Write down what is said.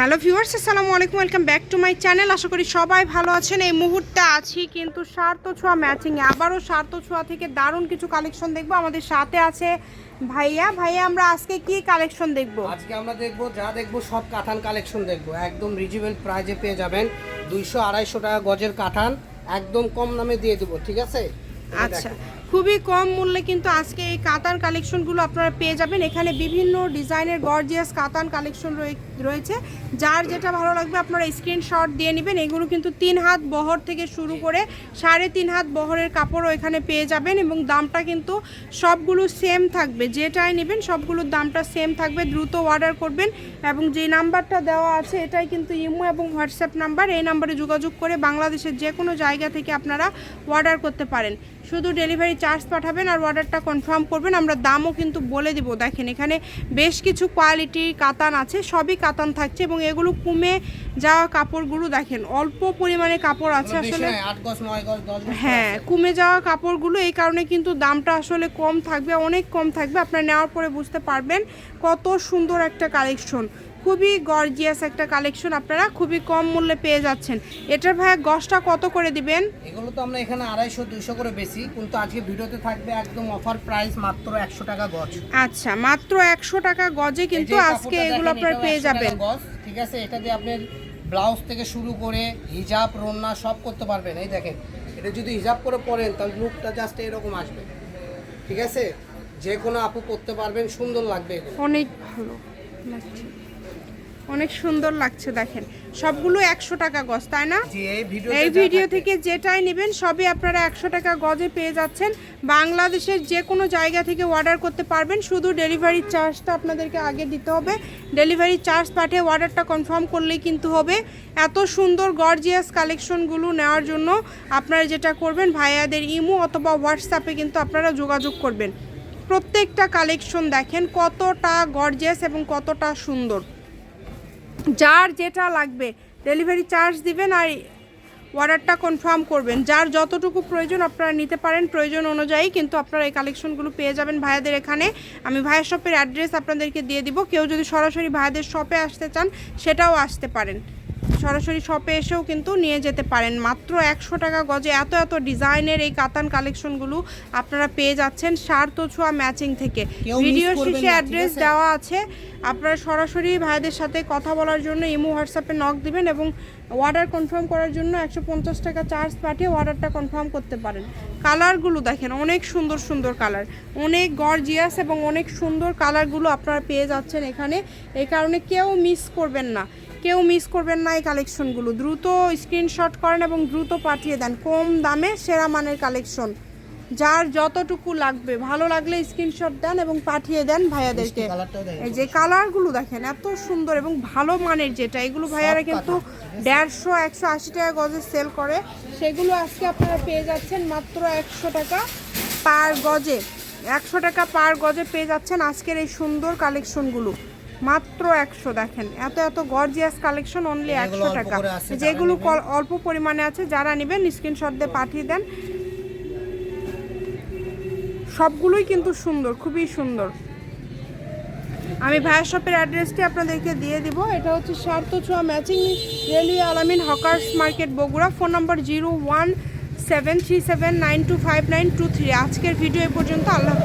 Hello viewers আসসালামু আলাইকুম welcome back to my channel. আশা করি সবাই ভালো আছেন। এই মুহূর্তে আছি কিন্তু স্বার্থ ছোঁয়া ম্যাচিংয়ে আবারও স্বার্থ ছোঁয়া থেকে দারুণ কিছু কালেকশন দেখব। আমাদের সাথে আছে ভাইয়া। ভাইয়া আমরা আজকে কি কালেকশন দেখব? আজকে আমরা দেখব যা দেখব সব কাঁথান কালেকশন দেখব। একদম রিজনেবল প্রাইজে পেয়ে যাবেন। দুইশো আড়াইশো টাকা গজের কাঁথান একদম কম দামে দিয়ে দেবো ঠিক আছে? আচ্ছা। খুবই কম মূল্যে কিন্তু আজকে এই কাতান কালেকশনগুলো আপনারা পেয়ে যাবেন। এখানে বিভিন্ন ডিজাইনের গর্জিয়াস কাতান কালেকশন রয়েছে। যার যেটা ভালো লাগবে আপনারা স্ক্রিনশট দিয়ে নেবেন। এগুলো কিন্তু তিন হাত বহর থেকে শুরু করে সাড়ে তিন হাত বহরের কাপড়ও এখানে পেয়ে যাবেন এবং দামটা কিন্তু সবগুলো সেম থাকবে। যেটাই নেবেন সবগুলোর দামটা সেম থাকবে। দ্রুত অর্ডার করবেন এবং যে নাম্বারটা দেওয়া আছে এটাই কিন্তু ইমো এবং হোয়াটসঅ্যাপ নাম্বার। এই নাম্বারে যোগাযোগ করে বাংলাদেশের যে কোনো জায়গা থেকে আপনারা অর্ডার করতে পারেন। শুধু ডেলিভারি চার্জ পাঠাবেন আর অর্ডারটা কনফার্ম করবেন। আমরা দামও কিন্তু বলে দিব। দেখেন এখানে বেশ কিছু কোয়ালিটির কাতান আছে সবই কাতান থাকছে এবং এগুলো কমে যাওয়া কাপড়গুলো দেখেন অল্প পরিমাণে কাপড় আছে আসলে। হ্যাঁ কমে যাওয়া কাপড়গুলো এই কারণে কিন্তু দামটা আসলে কম থাকবে অনেক কম থাকবে। আপনার নেওয়ার পরে বুঝতে পারবেন কত সুন্দর একটা কালেকশন খুবই গর্জিয়াস একটা কালেকশন আপনারা খুবই কম মূল্যে পেয়ে যাচ্ছেন। এটার ভাইয়া গসটা কত করে দিবেন? এগুলো তো আমরা এখানে আড়াইশো দুইশো করে বেশি কিন্তু আজকে ভিডিওতে থাকবে একদম অফার প্রাইস মাত্র একশো টাকা গজ। আচ্ছা মাত্র একশো টাকা গজে কিন্তু আজকে এগুলো আপনারা পেয়ে যাবেন। গজ ঠিক আছে? এটা দিয়ে আপনি ব্লাউজ থেকে শুরু করে হিজাব রন্না সব করতে পারবেন। এই দেখেন এটা যদি হিজাব করে পরেন তাহলে লুকটা জাস্ট এরকম আসবে। ঠিক আছে? যে কোনো আপু করতে পারবেন সুন্দর লাগবে অনেক ভালো। লাগছে। অনেক সুন্দর লাগছে দেখেন। সবগুলো একশো টাকা গজ তাই না? এই ভিডিও এই ভিডিও থেকে। যেটাই নেবেন সবই আপনারা একশো টাকা গজে পেয়ে যাচ্ছেন। বাংলাদেশের যে কোনো জায়গা থেকে অর্ডার করতে পারবেন। শুধু ডেলিভারি চার্জটা আপনাদেরকে আগে দিতে হবে। ডেলিভারি চার্জ পাঠিয়ে অর্ডারটা কনফার্ম করলেই কিন্তু হবে। এত সুন্দর গর্জিয়াস কালেকশনগুলো নেওয়ার জন্য আপনারা যেটা করবেন ভাইয়াদের ইমো অথবা হোয়াটসঅ্যাপে কিন্তু আপনারা যোগাযোগ করবেন। প্রত্যেকটা কালেকশন দেখেন কতটা গর্জেস এবং কতটা সুন্দর। যার যেটা লাগবে ডেলিভারি চার্জ দিবেন আর অর্ডারটা কনফার্ম করবেন। যার যতটুকু প্রয়োজন আপনারা নিতে পারেন, প্রয়োজন অনুযায়ী কিন্তু আপনারা এই কালেকশনগুলো পেয়ে যাবেন ভাইয়াদের এখানে। আমি ভাইয়ের শপের অ্যাড্রেস আপনাদেরকে দিয়ে দিব। কেউ যদি সরাসরি ভাইয়াদের শপে আসতে চান, সেটাও আসতে পারেন। সরাসরি শপে এসেও কিন্তু নিয়ে যেতে পারেন। মাত্র একশো টাকা গজে এত এত ডিজাইনের এই কাতান কালেকশনগুলো আপনারা পেয়ে যাচ্ছেন সার তো ছোঁয়া ম্যাচিং থেকে। ভিডিও শেষে অ্যাড্রেস দেওয়া আছে। আপনারা সরাসরি ভাইদের সাথে কথা বলার জন্য ইমো হোয়াটসঅ্যাপে নক দিবেন এবং অর্ডার কনফার্ম করার জন্য একশো পঞ্চাশ টাকা চার্জ পাঠিয়ে অর্ডারটা কনফার্ম করতে পারেন। কালারগুলো দেখেন অনেক সুন্দর সুন্দর কালার। অনেক গর্জিয়াস এবং অনেক সুন্দর কালারগুলো আপনারা পেয়ে যাচ্ছেন এখানে। এই কারণে কেউ মিস করবেন না। কেউ মিস করবেন না এই কালেকশনগুলো দ্রুত স্ক্রিনশট করেন এবং দ্রুত পাঠিয়ে দেন। কম দামে সেরা মানের কালেকশন যার যতটুকু লাগবে। ভালো লাগলে স্ক্রিনশট দেন এবং পাঠিয়ে দেন ভাইয়াদেরকে। এই যে কালারগুলো দেখেন এত সুন্দর এবং ভালো মানের যেটা। এগুলো ভাইয়ারা কিন্তু দেড়শো একশো আশি টাকা গজে সেল করে। সেগুলো আজকে আপনারা পেয়ে যাচ্ছেন মাত্র একশো টাকা পার গজে। একশো টাকা পার গজে পেয়ে যাচ্ছেন আজকের এই সুন্দর কালেকশনগুলো মাত্র একশো দেখেন। এত এত গর্জিয়াস কালেকশন অনলি একশো টাকা। যেগুলো অল্প পরিমাণে আছে যারা নেবেন স্ক্রিনশট দিয়ে পাঠিয়ে দেন। সবগুলোই কিন্তু সুন্দর খুবই সুন্দর। আমি ভাইয়ের শপের অ্যাড্রেসটি আপনাদেরকে দিয়ে দিব। এটা হচ্ছে সার্থ ছোঁয়া matching railway Alamin hawkers market Bogura. Phone number zero one seven three seven nine two five nine two three. আজকের ভিডিও এ পর্যন্ত। আল্লাহ